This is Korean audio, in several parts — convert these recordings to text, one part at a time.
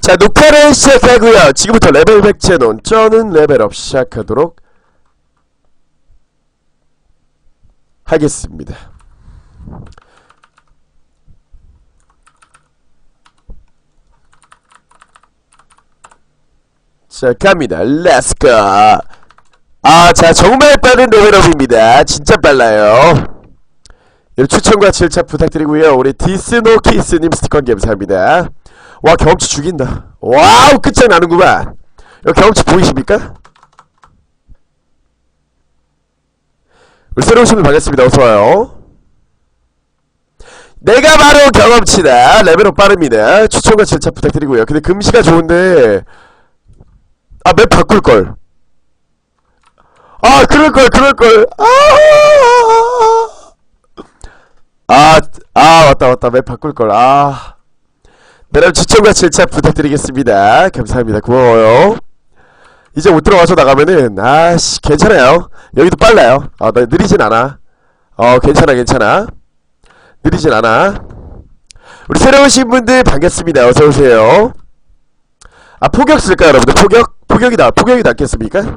자 녹화를 시작하고요. 지금부터 레벨 100 제논 쩌는 레벨업 시작하도록 하겠습니다. 자 갑니다. 렛츠고 아자 정말 빠른 레벨업입니다. 진짜 빨라요. 추천과 질차 부탁드리고요. 우리 디스노키스님 스티커 감사합니다 와 경험치 죽인다. 와우 끝장나는구만. 여기 경험치 보이십니까? 우리 새로 오신 분 반갑습니다. 어서와요. 내가 바로 경험치다. 레벨업 빠릅니다. 추천과 질차 부탁드리고요. 근데 금시가 좋은데 아 맵 바꿀걸. 아 그럴걸 그럴걸. 아, 아, 아 맞다 맞다. 맵 바꿀걸. 아 여러분 추천과 질차 부탁드리겠습니다. 감사합니다. 고마워요. 이제 못 들어와서 나가면은 아씨 괜찮아요. 여기도 빨라요. 아 나 느리진 않아. 어 괜찮아 괜찮아. 느리진 않아. 우리 새로 오신 분들 반갑습니다. 어서 오세요. 아 포격 쓸까요 여러분들? 포격? 포격이 나 포격이 낫겠습니까?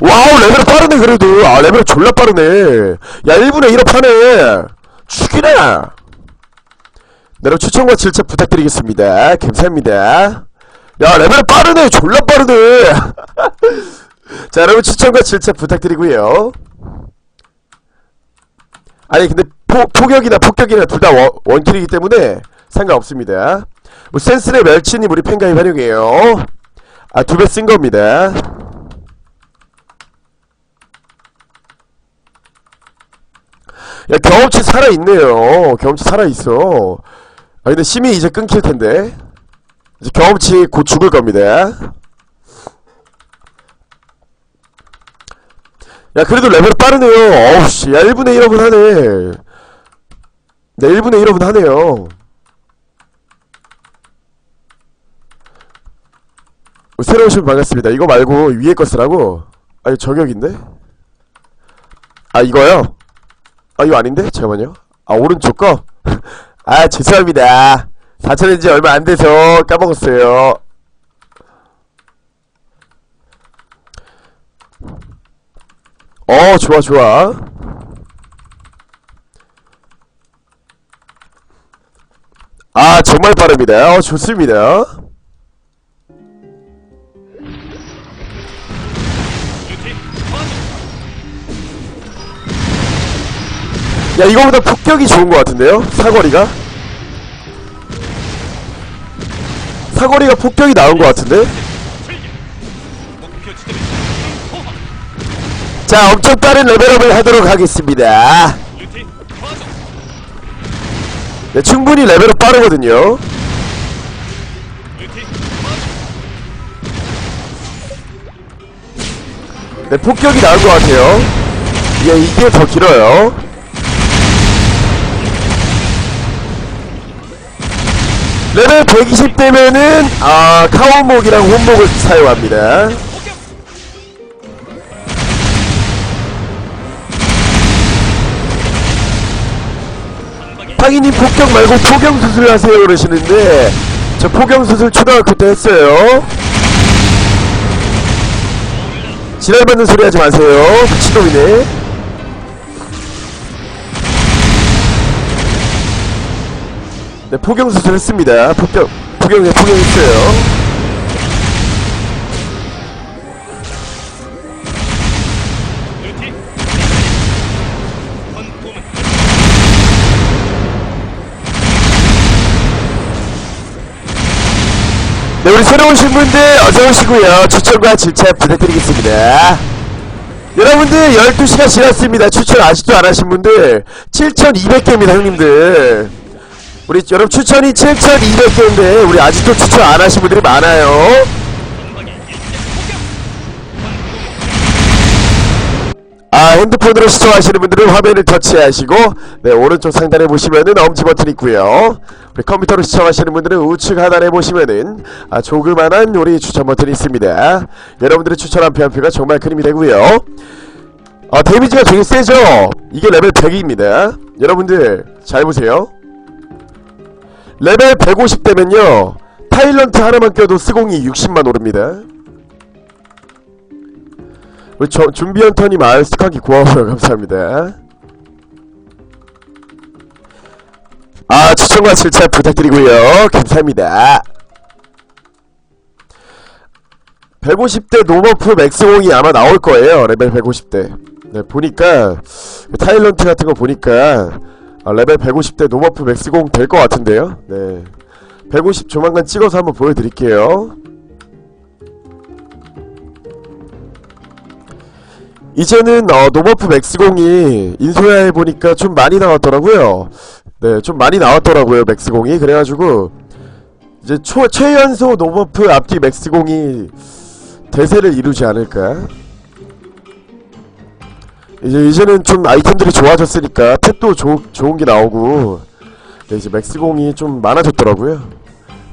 와우 레벨 빠르네 그래도. 아 레벨 졸라 빠르네. 야 1분에 1업 하네. 죽이네. 여러분 추천과 질차 부탁드리겠습니다. 감사합니다. 야 레벨 빠르네. 졸라 빠르네. 자 여러분 추천과 질차 부탁드리고요. 아니 근데 포, 포격이나 폭격이나 둘 다 원킬이기 때문에 상관없습니다. 뭐 센스의 멸치님 우리 팬가입 환영해요. 아 두 배 쓴 겁니다 야 경험치 살아있네요. 경험치 살아있어. 아 근데 심이 이제 끊길 텐데. 이제 경험치 곧 죽을 겁니다. 야 그래도 레벨 빠르네요. 어우씨 야 1분의 1업은 하네. 네 1분의 1업은 하네요. 새로 오시면 반갑습니다. 이거 말고 위에 거 쓰라고? 아니 저격인데? 아 이거요? 아 이거 아닌데? 잠깐만요. 아 오른쪽 거? 아 죄송합니다. 4천엔지 얼마 안 돼서 까먹었어요. 어 좋아 좋아. 아 정말 빠릅니다. 어 좋습니다 야 이거보다 폭격이 좋은 것 같은데요? 사거리가? 사거리가 폭격이 나은 것 같은데? 자 엄청 빠른 레벨업을 하도록 하겠습니다 네, 충분히 레벨업 빠르거든요 네 폭격이 나은 것 같아요 이게 이게 더 길어요 레벨 120 되면은 아 카오목이랑 혼목을 사용합니다. 파기님 폭격 말고 포경 수술 하세요 그러시는데 저 포경 수술 초등학교 때 했어요. 지랄받는 소리 하지 마세요 미친놈이네 네 포경 수술 했습니다. 폭격 포경에 포경했어요. 네 우리 새로 오신 분들 어서 오시고요. 추천과 질차 부탁드리겠습니다. 여러분들 12시가 지났습니다. 추천 아직도 안 하신 분들 7200개입니다 형님들 우리 여러분 추천이 7200개인데 우리 아직도 추천 안 하신 분들이 많아요. 아 핸드폰으로 시청하시는 분들은 화면을 터치하시고 네 오른쪽 상단에 보시면은 엄지 버튼 있고요. 우리 컴퓨터로 시청하시는 분들은 우측 하단에 보시면은 아, 조그만한 우리 추천 버튼이 있습니다. 여러분들의 추천 한 표현표가 정말 큰 힘이 되고요. 아 데미지가 되게 세죠? 이게 레벨 100입니다. 여러분들 잘 보세요 레벨 150 되면요 타일런트 하나만 껴도 스공이 60만 오릅니다. 우리 저, 준비한 턴이 마을 스카기 고마워요. 감사합니다. 아 추천과 질차 부탁드리고요. 감사합니다. 150대 노버프 맥스공이 아마 나올 거예요. 레벨 150대. 네 보니까 타일런트 같은 거 보니까 아, 레벨 150대 노버프 맥스공 될 것 같은데요 네 150 조만간 찍어서 한번 보여드릴게요 이제는 어, 노버프 맥스공이 인소야에 보니까 좀 많이 나왔더라고요. 네, 좀 많이 나왔더라고요 맥스공이. 그래가지고 이제 초 최연소 노버프 앞뒤 맥스공이 대세를 이루지 않을까. 이제 이제는 좀 아이템들이 좋아졌으니까 탭도 조, 좋은 게 나오고 네, 이제 맥스공이 좀 많아졌더라고요.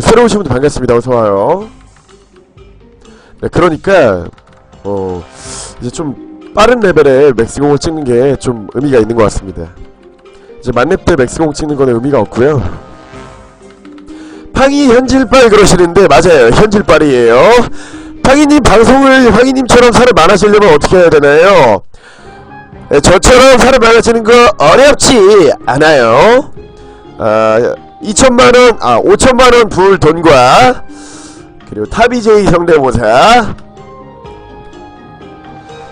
새로 오신 분들 반갑습니다. 어서 와요. 네, 그러니까 어 이제 좀 빠른 레벨에 맥스공을 찍는 게 좀 의미가 있는 것 같습니다. 이제 만렙 때 맥스공 찍는 거는 의미가 없고요. 팡이 현질빨 그러시는데 맞아요. 현질빨이에요. 팡이님 방송을 황이님처럼 살을 많아지려면 어떻게 해야 되나요? 네, 저처럼 살을 많아지는 거 어렵지 않아요. 아 2천만원 아 5천만원 부을 돈과 그리고 타비제이 성대모사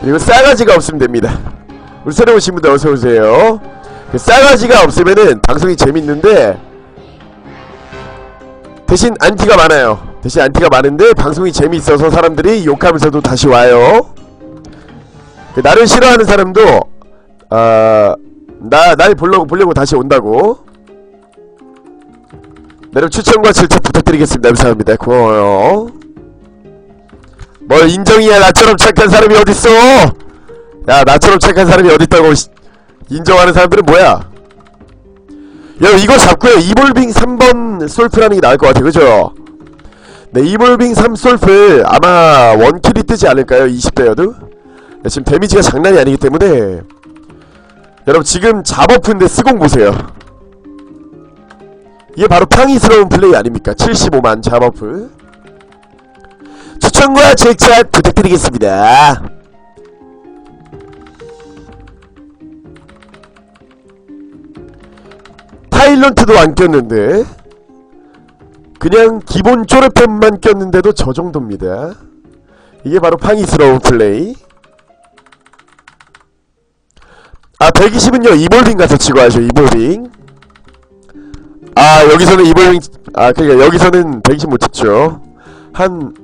그리고 싸가지가 없으면 됩니다. 우리 새로 오신 분들 어서 오세요. 그 싸가지가 없으면은 방송이 재밌는데 대신 안티가 많아요. 대신 안티가 많은데 방송이 재밌어서 사람들이 욕하면서도 다시 와요. 그 나를 싫어하는 사람도 아나날 보려고 보려고 다시 온다고. 여러분 추천과 질책 부탁드리겠습니다. 감사합니다. 고마워요. 뭘 인정이야 나처럼 착한 사람이 어딨어 야 나처럼 착한 사람이 어딨다고 씨. 인정하는 사람들은 뭐야 여러분 이거 잡고요 이볼빙 3번 솔프라는 게 나을 것 같아요 그죠 네 이볼빙 3 솔프 아마 원킬이 뜨지 않을까요 20대여도 네, 지금 데미지가 장난이 아니기 때문에 여러분 지금 잡어프인데 스공 보세요 이게 바로 팡이스러운 플레이 아닙니까 75만 잡어프 추천과 질책 부탁드리겠습니다. 타일런트도 안 꼈는데 그냥 기본 쪼르펜만 꼈는데도 저 정도입니다. 이게 바로 팡이스러운 플레이. 아 120은요 이볼빙 가서 치고 하죠 이볼빙. 아 여기서는 이볼빙 아 그러니까 여기서는 120 못 찍죠. 한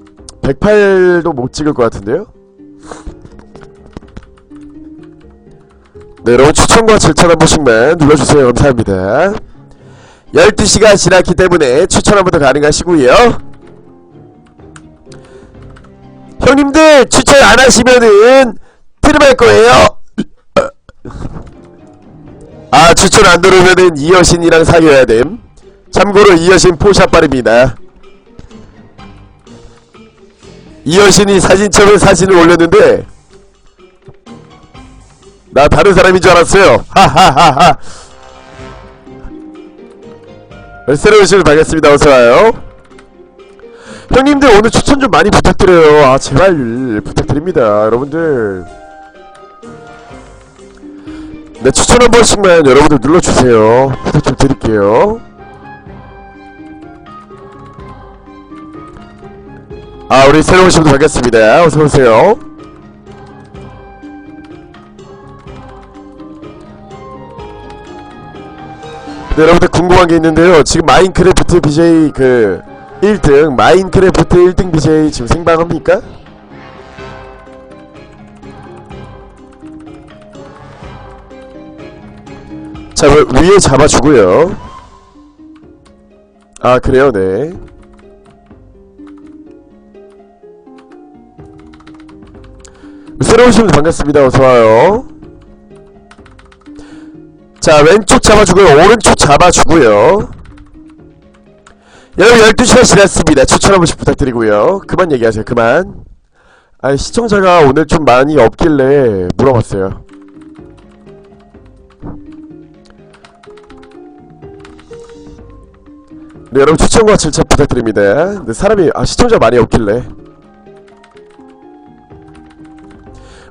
108도 못 찍을 것 같은데요? 네 여러분 추천과 질천 한 번씩만 눌러주세요 감사합니다 12시가 지났기 때문에 추천 한 번 더 가능하시고요 형님들 추천 안 하시면은 트림할 거예요 아 추천 안 누르면은 이 여신이랑 사귀어야 됨. 참고로 이 여신 포샷발입니다. 이 여신이 사진첩에 사진을 올렸는데 나 다른 사람인 줄 알았어요. 하하하하. 새로운 신을 반갑습니다. 어서와요. 형님들 오늘 추천 좀 많이 부탁드려요. 아 제발 부탁드립니다 여러분들 네 추천 한 번씩만 여러분들 눌러주세요. 부탁 좀 드릴게요. 아 우리 새로운 분들 반갑습니다. 어서오세요. 네, 여러분들 궁금한 게 있는데요. 지금 마인크래프트 BJ 그 1등 마인크래프트 1등 BJ 지금 생방합니까? 자 위에 잡아주고요. 아 그래요? 네. 새로 분 반갑습니다. 어서와요. 자 왼쪽 잡아주고요. 오른쪽 잡아주고요. 여러분 12시간 지났습니다. 추천 한 번씩 부탁드리고요. 그만 얘기하세요. 그만. 아니 시청자가 오늘 좀 많이 없길래 물어봤어요 네 여러분 추천과 질차 부탁드립니다. 네, 사람이 아 시청자 많이 없길래.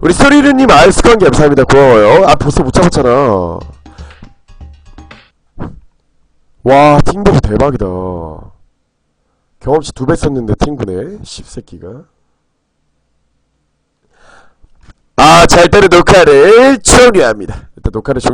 우리 소리르님 아이스컨 감사합니다. 고마워요. 아 벌써 못 잡았잖아. 와 팅보 대박이다. 경험치 두 배 썼는데 팅구네 씹새끼가. 아 잘 때는 녹화를 종료합니다. 일단 녹화를 종